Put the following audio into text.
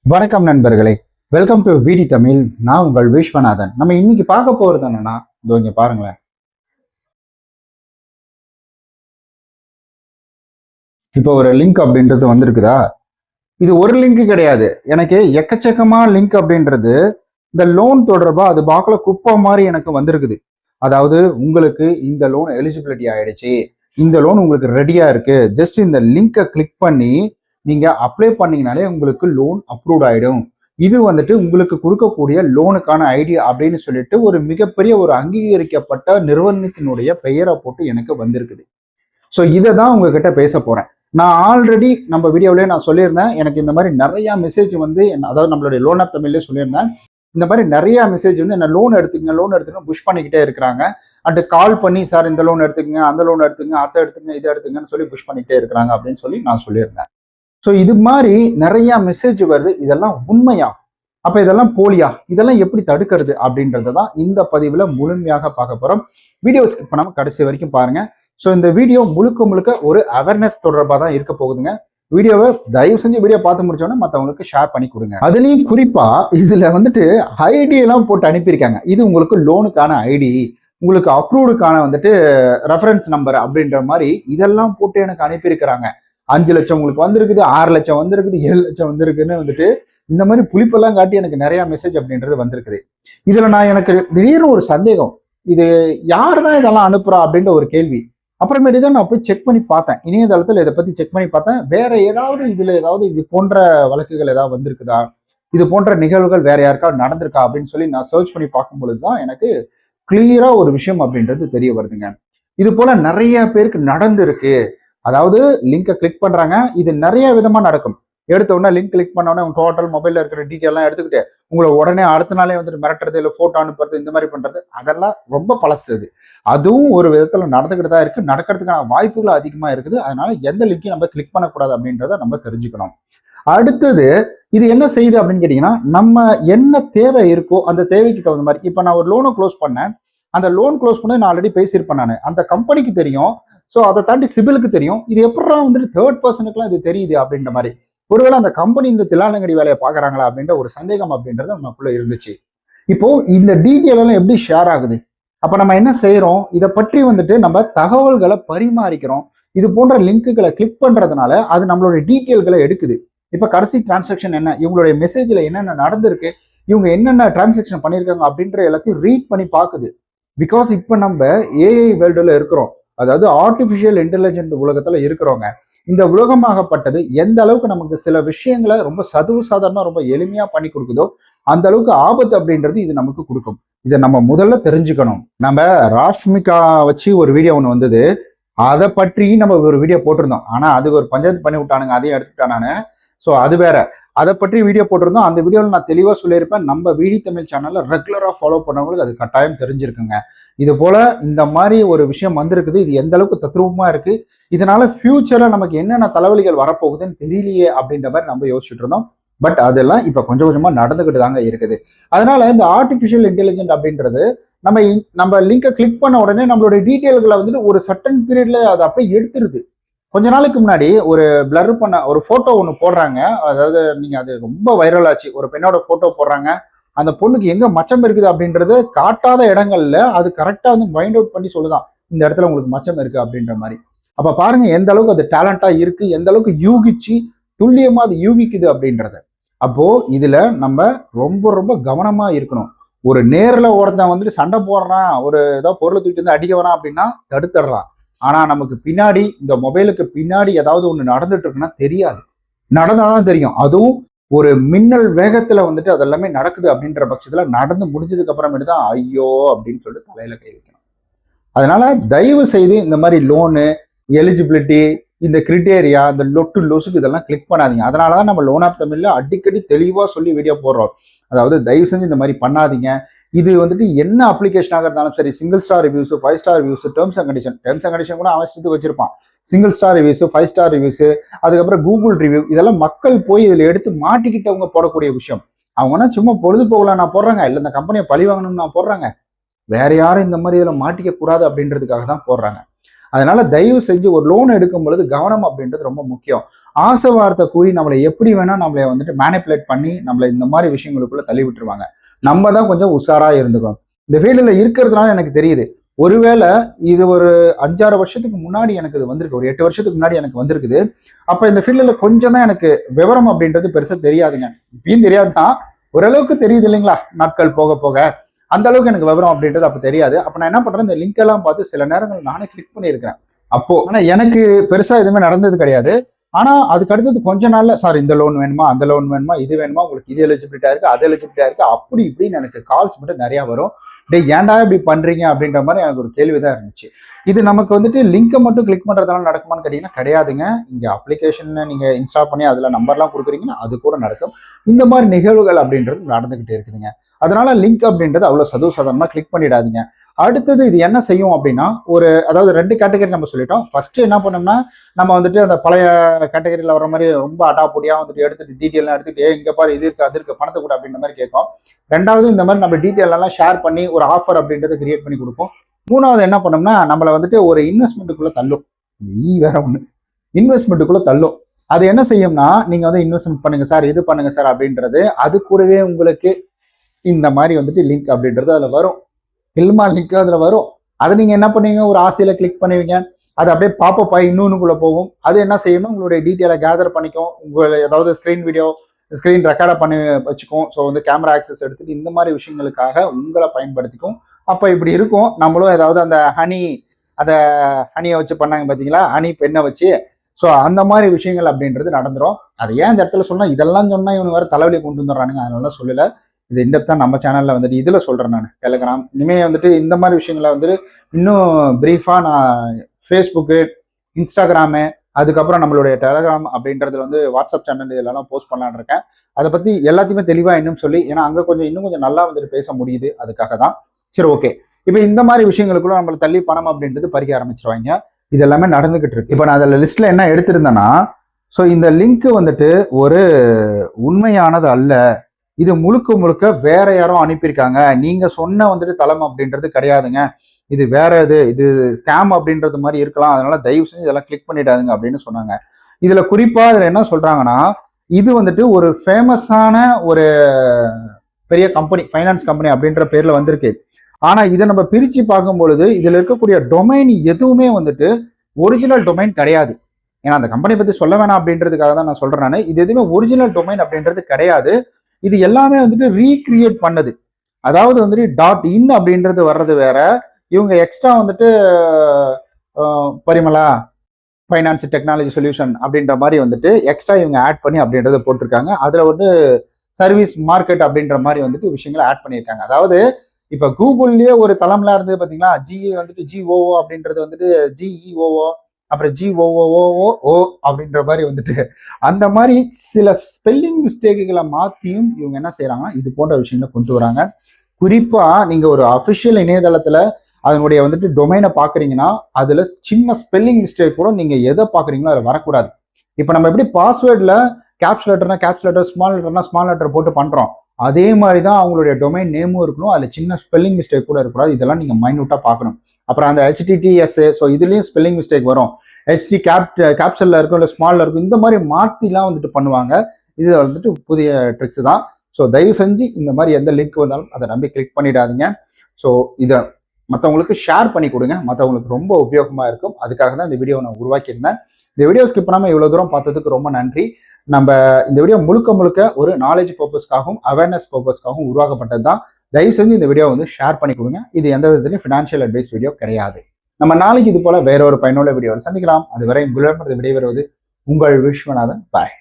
வணக்கம் நண்பர்களே. Welcome to விடி தமிழ் நான் உங்கள் விஸ்வநாதன். நம்ம இன்னைக்கு பார்க்க போறது என்னன்னா இதோ இங்க பாருங்களேன். இப்போ ஒரு லிங்க் அப்படின்றது வந்திருக்குதா? இது ஒரு லிங்க் கிடையாது. எனக்கு எக்கச்சக்கமா லிங்க் அப்படின்றது இந்த லோன் தொடர்பா அது பார்க்கல குப்பை மாதிரி எனக்கு வந்திருக்குது. அதாவது உங்களுக்கு இந்த லோன் எலிஜிபிலிட்டி ஆயிடுச்சு. இந்த லோன் உங்களுக்கு ரெடியா இருக்கு. ஜஸ்ட் இந்த லிங்கை கிளிக் பண்ணி நீங்கள் அப்ளை பண்ணீங்கனாலே உங்களுக்கு லோன் அப்ரூவ் ஆகிடும் இது வந்துட்டு உங்களுக்கு கொடுக்கக்கூடிய லோனுக்கான ஐடியா அப்படின்னு சொல்லிட்டு ஒரு மிகப்பெரிய ஒரு அங்கீகரிக்கப்பட்ட நிறுவனத்தினுடைய பெயரை போட்டு எனக்கு வந்திருக்குது. ஸோ இதை தான் உங்ககிட்ட பேச போகிறேன் நான் ஆல்ரெடி நம்ம வீடியோவிலே நான் சொல்லியிருந்தேன். எனக்கு இந்த மாதிரி நிறைய மெசேஜ் வந்து அதாவது நம்மளுடைய லோன் ஆப் தமிழ்லேயே சொல்லியிருந்தேன். இந்த மாதிரி நிறைய மெசேஜ் வந்து என்ன லோன் எடுத்துக்கங்க லோன் எடுத்துக்கங்க புஷ் பண்ணிக்கிட்டே இருக்கிறாங்க. அண்ட் கால் பண்ணி சார் இந்த லோன் எடுத்துக்கங்க அந்த லோன் எடுத்துக்கங்க அதை எடுத்துங்க இதை எடுத்துங்கன்னு சொல்லி புஷ் பண்ணிக்கிட்டே இருக்கிறாங்க அப்படின்னு சொல்லி நான் சொல்லியிருந்தேன். ஸோ இது மாதிரி நிறைய மெசேஜ் வருது. இதெல்லாம் உண்மையா? அப்ப இதெல்லாம் போலியா? இதெல்லாம் எப்படி தடுக்கிறது அப்படின்றத தான் இந்த பதிவுல முழுமையாக பார்க்க போறோம். வீடியோ ஸ்கிப் பண்ணாம கடைசி வரைக்கும் பாருங்க. ஸோ இந்த வீடியோ முழுக்க முழுக்க ஒரு அவேர்னஸ் தொடர்பாக தான் இருக்க போகுதுங்க. வீடியோவை தயவு செஞ்சு வீடியோ பார்த்து முடிச்சோன்னே மற்றவங்களுக்கு ஷேர் பண்ணி கொடுங்க. அதுலேயும் குறிப்பாக இதில் வந்துட்டு ஐடியெல்லாம் போட்டு அனுப்பியிருக்காங்க. இது உங்களுக்கு லோனுக்கான ஐடி உங்களுக்கு அப்ரூவ்டுக்கான வந்துட்டு ரெஃபரன்ஸ் நம்பர் அப்படின்ற மாதிரி இதெல்லாம் போட்டு எனக்கு அனுப்பியிருக்கிறாங்க. அஞ்சு லட்சம் உங்களுக்கு வந்திருக்குது ஆறு லட்சம் வந்திருக்குது ஏழு லட்சம் வந்திருக்குன்னு வந்துட்டு இந்த மாதிரி புளிப்பெல்லாம் காட்டி எனக்கு நிறைய மெசேஜ் அப்படின்றது வந்திருக்குது. இதுல நான் எனக்கு திடீர்னு ஒரு சந்தேகம். இது யார் தான் இதெல்லாம் அனுப்புறா அப்படின்ற ஒரு கேள்வி. அப்புறமேட்டு தான் நான் போய் செக் பண்ணி பார்த்தேன். இணையதளத்தில் இதை பற்றி செக் பண்ணி பார்த்தேன். வேற ஏதாவது இதில் ஏதாவது இது போன்ற வழக்குகள் ஏதாவது வந்திருக்குதா? இது போன்ற நிகழ்வுகள் வேற யாருக்காவது நடந்திருக்கா அப்படின்னு சொல்லி நான் சர்ச் பண்ணி பார்க்கும் பொழுது தான் எனக்கு கிளியரா ஒரு விஷயம் அப்படின்றது தெரிய வருதுங்க. இது போல நிறைய பேருக்கு நடந்திருக்கு. அதாவது லிங்கை கிளிக் பண்றாங்க. இது நிறைய விதமா நடக்கும். எடுத்த உடனே லிங்க் கிளிக் பண்ண உடனே டோட்டல் மொபைல்ல இருக்கிற டீட்டெயில் எல்லாம் எடுத்துக்கிட்டு உங்களை உடனே அடுத்த நாளே வந்துட்டு மிரட்டுறது இல்லை போட்டோ அனுப்புறது இந்த மாதிரி பண்றது அதெல்லாம் ரொம்ப பழசு அது. அதுவும் ஒரு விதத்துல நடந்துக்கிட்டு தான் இருக்கு. நடக்கிறதுக்கான வாய்ப்புகள் அதிகமா இருக்குது. அதனால எந்த லிங்கையும் நம்ம கிளிக் பண்ணக்கூடாது அப்படின்றத நம்ம தெரிஞ்சுக்கணும். அடுத்தது இது என்ன செய்யுது அப்படின்னு கேட்டீங்கன்னா நம்ம என்ன தேவை இருக்கோ அந்த தேவைக்கு தகுந்த மாதிரி இப்போ நான் ஒரு லோனை க்ளோஸ் பண்ணேன். அந்த லோன் க்ளோஸ் பண்ணி நான் ஆல்ரெடி பேசியிருப்பேன் நான். அந்த கம்பெனிக்கு தெரியும். ஸோ அதை தாண்டி சிபிலுக்கு தெரியும். இது எப்படா வந்துட்டு தேர்ட் பர்சனுக்குலாம் இது தெரியுது அப்படின்ற மாதிரி. ஒருவேளை அந்த கம்பெனி இந்த தில்லாலங்கடி வேலையை பார்க்குறாங்களா அப்படின்ற ஒரு சந்தேகம் அப்படின்றது நமக்குள்ள இருந்துச்சு. இப்போ இந்த டீட்டெயில் எல்லாம் எப்படி ஷேர் ஆகுது? அப்போ நம்ம என்ன செய்கிறோம் இதை பற்றி வந்துட்டு நம்ம தகவல்களை பரிமாறிக்கிறோம். இது போன்ற லிங்க்குகளை கிளிக் பண்ணுறதுனால அது நம்மளுடைய டீட்டெயில்களை எடுக்குது. இப்போ கடைசி டிரான்சாக்ஷன் என்ன? இவங்களுடைய மெசேஜில் என்னென்ன நடந்திருக்கு? இவங்க என்னென்ன டிரான்சாக்ஷன் பண்ணியிருக்காங்க அப்படின்ற எல்லாத்தையும் ரீட் பண்ணி பார்க்குது. பிகாஸ் இப்போ நம்ம ஏஐ வேர்ல்டில் இருக்கிறோம். அதாவது ஆர்டிஃபிஷியல் இன்டெலிஜென்ட் உலகத்தில் இருக்கிறவங்க இந்த உலகமாகப்பட்டது எந்த அளவுக்கு நமக்கு சில விஷயங்களை ரொம்ப சதுவு சாதாரணமாக ரொம்ப எளிமையாக பண்ணி கொடுக்குதோ அந்த அளவுக்கு ஆபத்து அப்படின்றது இது நமக்கு கொடுக்கும். இதை நம்ம முதல்ல தெரிஞ்சுக்கணும். நம்ம ராஷ்மிகா வச்சு ஒரு வீடியோ ஒன்று வந்தது. அதை பற்றி நம்ம ஒரு வீடியோ போட்டிருந்தோம். ஆனால் அதுக்கு ஒரு பஞ்சாயத்து பண்ணி விட்டானுங்க அதையும் எடுத்துட்டான் ஸோ அது வேற. அதை பற்றி வீடியோ போட்டிருந்தோம். அந்த வீடியோவில் நான் தெளிவாக சொல்லியிருப்பேன். நம்ம வீடி தமிழ் சேனலில் ரெகுலராக ஃபாலோ பண்ணவங்களுக்கு அது கட்டாயம் தெரிஞ்சிருக்குங்க. இது போல் இந்த மாதிரி ஒரு விஷயம் வந்திருக்குது. இது எந்த அளவுக்கு தத்ரூபமாக இருக்குது இதனால ஃபியூச்சர்ல நமக்கு என்னென்ன தலைவலிகள் வரப்போகுதுன்னு தெரியலையே அப்படின்ற மாதிரி நம்ம யோசிச்சுட்டு இருந்தோம். பட் அதெல்லாம் இப்போ கொஞ்சம் கொஞ்சமாக நடந்துக்கிட்டு தாங்க இருக்குது. அதனால இந்த ஆர்டிஃபிஷியல் இன்டெலிஜென்ட் அப்படின்றது நம்ம நம்ம லிங்கை கிளிக் பண்ண உடனே நம்மளுடைய டீட்டெயில்களை வந்துட்டு ஒரு சட்டன் பீரியட்ல அதை அப்படியே எடுத்துருது. கொஞ்ச நாளைக்கு முன்னாடி ஒரு பிளர் பண்ண ஒரு போட்டோ ஒன்று போடுறாங்க. அதாவது நீங்க அது ரொம்ப வைரல் ஆச்சு. ஒரு பெண்ணோட போட்டோ போடுறாங்க. அந்த பொண்ணுக்கு எங்க மச்சம் இருக்குது அப்படின்றது காட்டாத இடங்கள்ல அது கரெக்டா வந்து மைண்ட் அவுட் பண்ணி சொல்லுதான். இந்த இடத்துல உங்களுக்கு மச்சம் இருக்கு அப்படின்ற மாதிரி. அப்ப பாருங்க எந்த அளவுக்கு அது டேலண்டா இருக்கு எந்த அளவுக்கு யூகிச்சு துல்லியமா அது யூகிக்குது அப்படின்றத. அப்போ இதுல நம்ம ரொம்ப ரொம்ப கவனமா இருக்கணும். ஒரு நேரில் ஒருத்தன் வந்துட்டு சண்டை போடுறான் ஒரு ஏதோ பொருளை தூக்கிட்டு வந்து அடிக்க வரான் அப்படின்னா தடுத்துடுறான். ஆனா நமக்கு பின்னாடி இந்த மொபைலுக்கு பின்னாடி ஏதாவது ஒண்ணு நடந்துட்டு இருக்குன்னா தெரியாது. நடந்தாதான் தெரியும். அதுவும் ஒரு மின்னல் வேகத்துல வந்துட்டு அதெல்லாமே நடக்குது அப்படின்ற பட்சத்துல நடந்து முடிஞ்சதுக்கு அப்புறமேட்டு தான் ஐயோ அப்படின்னு சொல்லிட்டு தலையில கை வைக்கணும். அதனால தயவு செய்து இந்த மாதிரி லோனு எலிஜிபிலிட்டி இந்த கிரிட்டேரியா இந்த லொட்டு லொசுக்கு இதெல்லாம் கிளிக் பண்ணாதீங்க. அதனால தான் நம்ம லோன் ஆப் தமிழ்ல அடிக்கடி தெளிவாக சொல்லி வீடியோ போடுறோம். அதாவது தயவு செஞ்சு இந்த மாதிரி பண்ணாதீங்க. இது வந்துட்டு என்ன அப்ளிகேஷனாக இருந்தாலும் சரி single star reviews five star reviews terms and condition terms and condition கூட அவசியத்துக்கு வச்சிருப்பான். Single star reviews five star reviews அதுக்கப்புறம் கூகுள் ரிவ்யூ இதெல்லாம் மக்கள் போய் இதில் எடுத்து மாட்டிக்கிட்டவங்க போடக்கூடிய விஷயம். அவங்கன்னா சும்மா பொழுது நான் போடுறாங்க. இல்லை இந்த கம்பெனியை பழி வாங்கணும்னு நான் போடுறாங்க. வேற யாரும் இந்த மாதிரி இதில் மாட்டிக்க கூடாது அப்படின்றதுக்காக தான் போடுறாங்க. அதனால தயவு செஞ்சு ஒரு லோன் எடுக்கும் பொழுது கவனம் அப்படின்றது ரொம்ப முக்கியம். ஆசை வார்த்தை கூறி நம்மளை எப்படி வேணா நம்மளை வந்துட்டு மேனிப்புலேட் பண்ணி நம்மளை இந்த மாதிரி விஷயங்களுக்குள்ள தள்ளி விட்டுருவாங்க. நம்ம தான் கொஞ்சம் உஷாராக இருந்துக்கணும். இந்த ஃபீல்டில் இருக்கிறதுனால எனக்கு தெரியுது. ஒருவேளை இது ஒரு அஞ்சாறு வருஷத்துக்கு முன்னாடி எனக்கு இது வந்திருக்கு. ஒரு எட்டு வருஷத்துக்கு முன்னாடி எனக்கு வந்திருக்குது. அப்போ இந்த ஃபீல்டில் கொஞ்சம் தான் எனக்கு விவரம் அப்படின்றது பெருசாக தெரியாதுங்க. இப்பயும் தெரியாதுதான் ஓரளவுக்கு தெரியுது இல்லைங்களா? நாட்கள் போக போக. அந்த அளவுக்கு எனக்கு விவரம் அப்படின்றது அப்போ தெரியாது. அப்போ நான் என்ன பண்ணுறேன் இந்த லிங்க் எல்லாம் பார்த்து சில நேரங்கள் நானே கிளிக் பண்ணியிருக்கிறேன். அப்போ ஆனால் எனக்கு பெருசாக எதுவுமே நடந்தது கிடையாது. ஆனா அதுக்கு அடுத்தது கொஞ்ச நாள்ல சார் இந்த லோன் வேணுமா? அந்த லோன் வேணுமா? இது வேணுமா? உங்களுக்கு இது எலிஜிபிலிட்டா இருக்கு அது எலிஜிபிலிட்டா இருக்கு? அப்படி இப்படின்னு எனக்கு கால்ஸ் மட்டும் நிறைய வரும். டே ஏன்டா இப்படி பண்றீங்க? அப்படின்ற மாதிரி எனக்கு ஒரு கேள்விதான் இருந்துச்சு. இது நமக்கு வந்துட்டு லிங்கை மட்டும் கிளிக் பண்றதுனால நடக்குமான்னு கேட்டீங்கன்னா கிடையாதுங்க. இங்க அப்ளிகேஷன் நீங்க இன்ஸ்டால் பண்ணி அதுல நம்பர்லாம் கொடுக்குறீங்கன்னா அது கூட நடக்கும். இந்த மாதிரி நிகழ்வுகள் அப்படின்றது நடந்துகிட்டே இருக்குதுங்க. அதனால லிங்க் அப்படின்றது அவ்வளவு சதவு சாதாரணமா கிளிக் பண்ணிடாதீங்க. அடுத்தது இது என்ன செய்யும் அப்படின்னா ஒரு அதாவது ரெண்டு கேட்டகரி நம்ம சொல்லிட்டோம். ஃபர்ஸ்ட் என்ன பண்ணோம்னா நம்ம வந்துட்டு அந்த பழைய கேட்டகரியில் வர மாதிரி ரொம்ப அடாப்பொடியாக வந்துட்டு எடுத்துட்டு டீட்டெயிலாம் எடுத்துட்டு இங்கே பாரு இது இருக்கு அது இருக்கு பணத்தை கூட அப்படின்ற மாதிரி கேட்கும். ரெண்டாவது இந்த மாதிரி நம்ம டீட்டெயிலெல்லாம் ஷேர் பண்ணி ஒரு ஆஃபர் அப்படின்றத கிரியேட் பண்ணி கொடுப்போம். மூணாவது என்ன பண்ணோம்னா நம்மளை வந்துட்டு ஒரு இன்வெஸ்ட்மெண்ட்டுக்குள்ளே தள்ளும். நீ வேற ஒன்று இன்வெஸ்ட்மெண்ட்டுக்குள்ளே தள்ளும். அது என்ன செய்யும்னா நீங்கள் வந்து இன்வெஸ்ட்மெண்ட் பண்ணுங்க சார் இது பண்ணுங்க சார் அப்படின்றது அது கூடவே உங்களுக்கு இந்த மாதிரி வந்துட்டு லிங்க் அப்படின்றது அதில் வரும். ஹில்மா லிங்க் அதில் வரும். அதை நீங்கள் என்ன பண்ணுவீங்க? ஒரு ஆசையில் கிளிக் பண்ணுவீங்க. அது அப்படியே பாப்பப் ஆகி போகும். அது என்ன செய்யணும் உங்களுடைய டீட்டெயிலை கேதர் பண்ணிக்கும். உங்களை ஏதாவது ஸ்க்ரீன் வீடியோ ஸ்க்ரீன் ரெக்கார்டை பண்ணி வச்சுக்கும். ஸோ வந்து கேமரா ஆக்சஸ் எடுத்துகிட்டு இந்த மாதிரி விஷயங்களுக்காக உங்களை பயன்படுத்திக்கும். அப்போ இப்படி இருக்கும். நம்மளும் ஏதாவது அந்த ஹனி அந்த ஹனியை வச்சு பண்ணாங்க பார்த்தீங்களா ஹனி பெண்ணை வச்சு. ஸோ அந்த மாதிரி விஷயங்கள் அப்படின்றது நடந்துடும் அது ஏன் இந்த இடத்துல சொன்னால் இதெல்லாம் சொன்னால் இவனு வேறு தலைவலி கொண்டு வந்துடுறானுங்க. அதனால சொல்லலை. இது இண்டப் தான் நம்ம சேனலில் வந்துட்டு இதில் சொல்கிறேன் நான் டெலிகிராம் இனிமேல் வந்துட்டு இந்த மாதிரி விஷயங்களை வந்துட்டு இன்னும் ப்ரீஃபாக நான் ஃபேஸ்புக்கு இன்ஸ்டாகிராமு அதுக்கப்புறம் நம்மளுடைய டெலகிராம் அப்படின்றதுல வந்து வாட்ஸ்அப் சேனல் இதெல்லாம் போஸ்ட் பண்ணலான்னு இருக்கேன். அதை பற்றி எல்லாத்தையுமே தெளிவாக இன்னும் சொல்லி ஏன்னா அங்கே கொஞ்சம் இன்னும் கொஞ்சம் நல்லா வந்துட்டு பேச முடியுது அதுக்காக தான். சரி ஓகே இப்போ இந்த மாதிரி விஷயங்களுக்குள்ள நம்மளை தள்ளி பணம் அப்படின்றது பறிக்க ஆரம்பிச்சிருவாங்க. இது எல்லாமே நடந்துகிட்டு இருக்கு. இப்போ நான் அதில் லிஸ்ட்ல என்ன எடுத்திருந்தேன்னா ஸோ இந்த லிங்க் வந்துட்டு ஒரு உண்மையானது அல்ல. இது முழுக்க முழுக்க வேற யாரும் அனுப்பியிருக்காங்க. நீங்க சொன்ன வந்துட்டு தளம் அப்படின்றது கிடையாதுங்க. இது வேற இது இது ஸ்கேம் அப்படின்றது மாதிரி இருக்கலாம். அதனால தயவு செஞ்சு இதெல்லாம் கிளிக் பண்ணிடாதுங்க அப்படின்னு சொன்னாங்க. இதுல குறிப்பா இதுல என்ன சொல்றாங்கன்னா இது வந்துட்டு ஒரு ஃபேமஸான ஒரு பெரிய கம்பெனி ஃபைனான்ஸ் கம்பெனி அப்படின்ற பேர்ல வந்திருக்கு. ஆனா இதை நம்ம பிரிச்சு பார்க்கும் பொழுது இதுல இருக்கக்கூடிய டொமைன் எதுவுமே வந்துட்டு ஒரிஜினல் டொமைன் கிடையாது. ஏன்னா அந்த கம்பெனி பத்தி சொல்ல வேணாம் அப்படின்றதுக்காக தான் நான் சொல்றேன் நான். இது எதுவுமே ஒரிஜினல் டொமைன் அப்படின்றது கிடையாது. இது எல்லாமே வந்துட்டு ரீக்ரியேட் பண்ணது. அதாவது வந்துட்டு டாட் இன் அப்படின்றது வர்றது வேற. இவங்க எக்ஸ்ட்ரா வந்துட்டு Parimala Parimala finance technology solution அப்படின்ற மாதிரி வந்துட்டு எக்ஸ்ட்ரா இவங்க ஆட் பண்ணி அப்படின்றத போட்டிருக்காங்க. அதில் வந்து சர்வீஸ் மார்க்கெட் அப்படின்ற மாதிரி வந்துட்டு விஷயங்களை ஆட் பண்ணியிருக்காங்க. அதாவது இப்போ கூகுள்லேயே ஒரு தளம்லாம் இருந்தது பார்த்தீங்களா ஜிஏ வந்துட்டு ஜிஓஓ அப்படின்றது வந்துட்டு ஜிஇஓஓ அப்புறம் ஜி ஓ அப்படின்ற மாதிரி வந்துட்டு. அந்த மாதிரி சில ஸ்பெல்லிங் மிஸ்டேக்குகளை மாற்றியும் இவங்க என்ன செய்கிறாங்கன்னா இது போன்ற விஷயங்களை கொண்டு வராங்க. குறிப்பாக நீங்கள் ஒரு அஃபிஷியல் இணையதளத்தில் அதனுடைய வந்துட்டு டொமைனை பார்க்குறீங்கன்னா அதில் சின்ன ஸ்பெல்லிங் மிஸ்டேக் கூட நீங்கள் எதை பார்க்குறீங்களோ அதில் வரக்கூடாது. இப்போ நம்ம எப்படி பாஸ்வேர்டில் கேப்ஸ் லெட்டர்னா கேப்ஸ் லெட்டர் ஸ்மால் லெட்டர்னா ஸ்மால் லெட்டர் போட்டு பண்ணுறோம் அதே மாதிரி தான் அவங்களுடைய டொமைன் நேமும் இருக்கணும். அதில் சின்ன ஸ்பெல்லிங் மிஸ்டேக் கூட இருக்கக்கூடாது. இதெல்லாம் நீங்கள் மைன்யூட்டாக பார்க்கணும் அப்புறம் அந்த ஹெச்டிடிஎஸ் ஸோ இதுலேயும் ஸ்பெல்லிங் மிஸ்டேக் வரும். ஹெச்டி கேப் கேப்சலில் இருக்கும் இல்லை ஸ்மாலில் இருக்கும் இந்த மாதிரி மாற்றிலாம் வந்துட்டு பண்ணுவாங்க. இது வந்துட்டு புதிய ட்ரிக்ஸ் தான். ஸோ தயவு செஞ்சு இந்த மாதிரி எந்த லிங்க் வந்தாலும் அதை நம்பி கிளிக் பண்ணிடாதீங்க. ஸோ இதை மற்றவங்களுக்கு ஷேர் பண்ணி கொடுங்க. மற்றவங்களுக்கு ரொம்ப உபயோகமாக இருக்கும். அதுக்காக தான் இந்த வீடியோ நான் உருவாக்கியிருந்தேன். இந்த வீடியோ ஸ்கிப் பண்ணாமல் இவ்வளோ தூரம் பார்த்ததுக்கு ரொம்ப நன்றி. நம்ம இந்த வீடியோ முழுக்க முழுக்க ஒரு நாலேஜ் பர்பஸ்க்காகவும் அவேர்னஸ் பர்பஸ்க்காகவும் உருவாக்கப்பட்டது தான் தயவு செஞ்சு இந்த வீடியோ வந்து ஷேர் பண்ணி கொடுங்க. இது எந்த விதத்துலையும் ஃபினான்ஷியல் அட்வைஸ் வீடியோ கிடையாது. நம்ம நாளைக்கு இது போல வேற ஒரு பயனுள்ள வீடியோ சந்திக்கலாம். அதுவரை உங்களிடமிருந்து விடைபெறுவது உங்கள் விஸ்வநாதன். பாய்